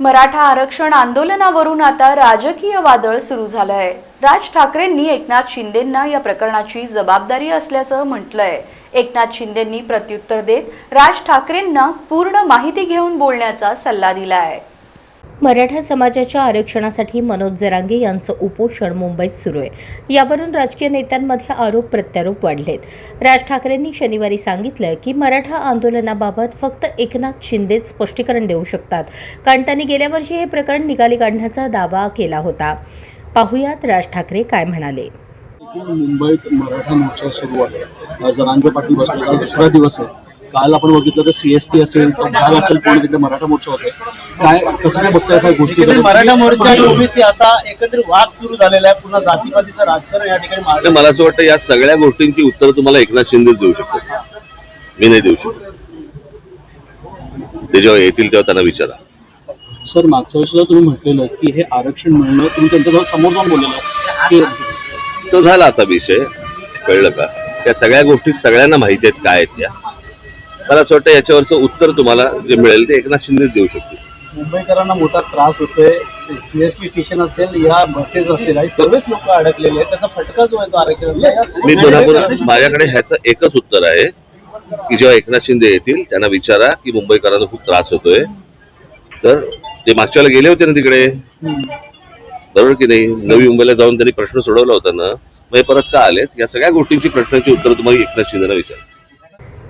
मराठा आरक्षण आंदोलनावरून आता राजकीय वादळ सुरू झालं आहे राज ठाकरेंनी एकनाथ शिंदेंना या प्रकरणाची जबाबदारी असल्याचं म्हटलंय. एकनाथ शिंदेंनी प्रत्युत्तर देत राज ठाकरेंना पूर्ण माहिती घेऊन बोलण्याचा सल्ला दिला आहे मराठा समाजाच्या आरक्षणासाठी मनोज जरांगे यांचं उपोषण मुंबईत सुरू आहे. यावरून राजकीय नेत्यांमध्ये आरोप प्रत्यारोप वाढलेत. राज ठाकरेंनी शनिवारी सांगितलं की मराठा आंदोलनाबाबत फक्त एकनाथ शिंदेच स्पष्टीकरण देऊ शकतात. कारण त्यांनी गेल्या वर्षी हे प्रकरण निकाली काढण्याचा दावा केला होता. पाहुयात राज ठाकरे काय म्हणाले. मुंबईत मराठा मोर्चा सुरू आहे. जरांगे पाटील बसलेला दुसरा दिवस आहे. काल आपण बघितलं तर सीएसटी असेल तर भाग असेल पूर्ण तिथे मराठा मोर्चा होते. काय कसं काय बघताय अशा गोष्टी? मराठा मोर्चा आणि ओबीसी असा एकत्रित वाद सुरू झालेला आहे. पुन्हा जातीपातीचं राजकारण या ठिकाणी मला असं वाटतं या सगळ्या गोष्टींची उत्तर तुम्हाला एकनाथ शिंदेच देऊ शकतात. मी नाही देऊ शकत. ते जेव्हा येतील तेव्हा त्यांना विचारा. सर मागच्या वेळेस तुम्ही म्हटलेलं की हे आरक्षण मिळणं तुम्ही त्यांच्याजवळ समोर जाऊन बोललेलं की तो झाला आता विषय. कळलं का? त्या सगळ्या गोष्टी सगळ्यांना माहिती आहेत काय आहेत त्या. मला असं वाटतं याच्यावरचं उत्तर तुम्हाला जे मिळेल ते एकनाथ शिंदेच देऊ शकतील. मुंबईकरांना मोठा त्रास होतोय. सीएसटी स्टेशन असेल या बसेस असेल आणि सर्वच लोक अडकलेले आहेत. त्याचा फटका जो आहे तो आरक्षणाचा मी पुन्हा पुन्हा माझ्याकडे ह्याचं एकच उत्तर आहे की जेव्हा एकनाथ शिंदे येतील त्यांना विचारा की मुंबईकरांना खूप त्रास होतोय. तर ते मागच्या वेळेला गेले होते ना तिकडे? बरोबर की नाही? नवी मुंबईला जाऊन त्यांनी प्रश्न सोडवला होता ना. मग हे परत का आलेत? या सगळ्या गोष्टींची प्रश्नांची उत्तर तुम्हाला एकनाथ शिंदेना विचार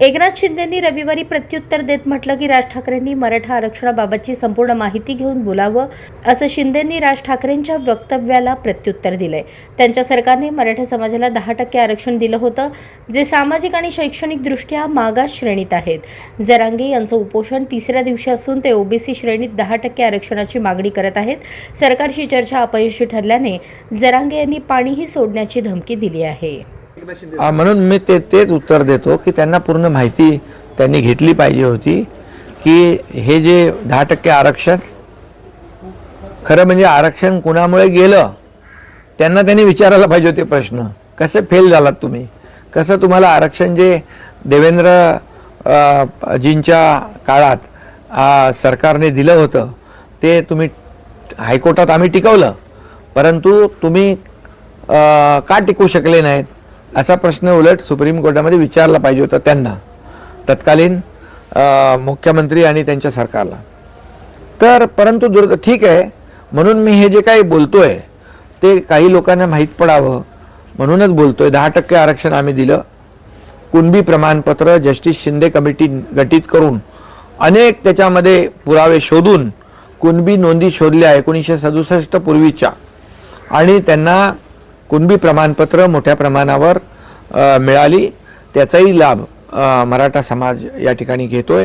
एकनाथ शिंदेंनी रविवारी प्रत्युत्तर देत म्हटलं की राज ठाकरेंनी मराठा आरक्षणाबाबतची संपूर्ण माहिती घेऊन बोलावं असं शिंदेंनी राज ठाकरेंच्या वक्तव्याला प्रत्युत्तर दिलंय. त्यांच्या सरकारने मराठा समाजाला दहा टक्के आरक्षण दिलं होतं जे सामाजिक आणि शैक्षणिकदृष्ट्या मागास श्रेणीत आहेत. जरांगे यांचं उपोषण तिसऱ्या दिवशी असून ते ओबीसी श्रेणीत दहा टक्के आरक्षणाची मागणी करत आहेत. सरकारशी चर्चा अपयशी ठरल्याने जरांगे यांनी पाणीही सोडण्याची धमकी दिली आहे. म्हणून मी ते तेच उत्तर देतो की त्यांना पूर्ण माहिती त्यांनी घेतली पाहिजे होती की हे जे दहा टक्के आरक्षण खरं म्हणजे आरक्षण कुणामुळे गेलं त्यांना त्यांनी विचारायला पाहिजे होते प्रश्न. कसे फेल झालात तुम्ही? कसं तुम्हाला आरक्षण जे देवेंद्र जींच्या काळात सरकारने दिलं होतं ते तुम्ही हायकोर्टात आम्ही टिकवलं. परंतु तुम्ही का टिकू शकले नाहीत? असा प्रश्न उलट सुप्रीम कोर्टामध्ये विचारला पाहिजे होता त्यांना. तत्कालीन मुख्यमंत्री आणि त्यांच्या सरकारला. तर परंतु दुर्द ठीक आहे म्हणून मी हे जे काही बोलतोय ते काही लोकांना माहीत पडावं म्हणूनच बोलतोय. दहा टक्के आरक्षण आम्ही दिलं. कुणबी प्रमाणपत्र जस्टिस शिंदे कमिटी गठीत करून अनेक त्याच्यामध्ये पुरावे शोधून कुणबी नोंदी शोधल्या एकोणीसशे सदुसष्ट पूर्वीच्या. आणि त्यांना कुणबी प्रमाणपत्र मोठ्या प्रमाणावर मिळाली. त्याचाही लाभ मराठा समाज या ठिकाणी घेतोय.